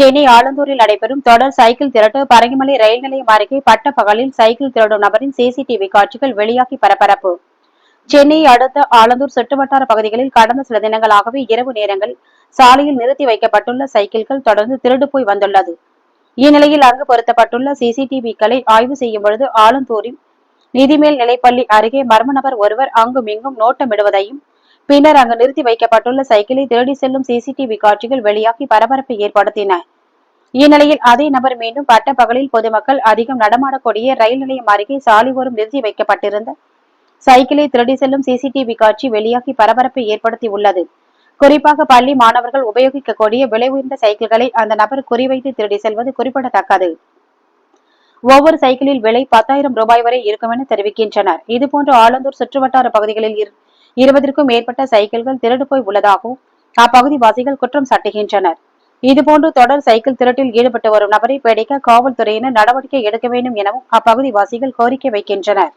சென்னை ஆலந்தூரில் நடைபெறும் தொடர் சைக்கிள் திருட்டு பரங்கிமலை ரயில் நிலையம் அருகே பட்ட பகலில் சைக்கிள் திருடும் நபரின் சிசிடிவி காட்சிகள் வெளியாகி பரபரப்பு. சென்னையை அடுத்த ஆலந்தூர் சுற்றுவட்டார பகுதிகளில் கடந்த சில தினங்களாகவே இரவு நேரங்களில் சாலையில் நிறுத்தி வைக்கப்பட்டுள்ள சைக்கிள்கள் தொடர்ந்து திருடு போய் வந்துள்ளது. இந்நிலையில் அங்கு பொருத்தப்பட்டுள்ள சிசிடிவிக்களை ஆய்வு செய்யும் பொழுது ஆலந்தூரில் நிதிமேல் நிலைப்பள்ளி அருகே மர்ம நபர் ஒருவர் அங்கும் இங்கும் நோட்டமிடுவதையும் பின்னர் அங்கு நிறுத்தி வைக்கப்பட்டுள்ள சைக்கிளை தேடி செல்லும் சிசிடிவி காட்சிகள் வெளியாகி பரபரப்பை ஏற்படுத்தின. இந்நிலையில் அதே நபர் மீண்டும் பட்ட பகலில் பொதுமக்கள் அதிகம் நடமாடக்கூடிய ரயில் நிலையம் அருகே சாலை ஓரம் நிறுத்தி வைக்கப்பட்டிருந்த சைக்கிளை திருடி செல்லும் சிசிடிவி காட்சி வெளியாகி பரபரப்பை ஏற்படுத்தி உள்ளது குறிப்பாக பள்ளி மாணவர்கள் உபயோகிக்கக்கூடிய விலை உயர்ந்த சைக்கிள்களை அந்த நபர் குறிவைத்து திருடி செல்வது குறிப்பிடத்தக்கது. ஒவ்வொரு சைக்கிளில் விலை பத்தாயிரம் ரூபாய் வரை இருக்கும் என தெரிவிக்கின்றனர். இதுபோன்று ஆலந்தூர் சுற்றுவட்டார பகுதிகளில் இருபதற்கும் மேற்பட்ட சைக்கிள்கள் திருடு போய் உள்ளதாகவும் அப்பகுதிவாசிகள் குற்றம் சாட்டுகின்றனர். இதுபோன்று தொடர் சைக்கிள் திருட்டில் ஈடுபட்டு வரும் நபரை பிடிக்க காவல்துறையினர் நடவடிக்கை எடுக்க வேண்டும் எனவும் அப்பகுதிவாசிகள் கோரிக்கை வைக்கின்றனர்.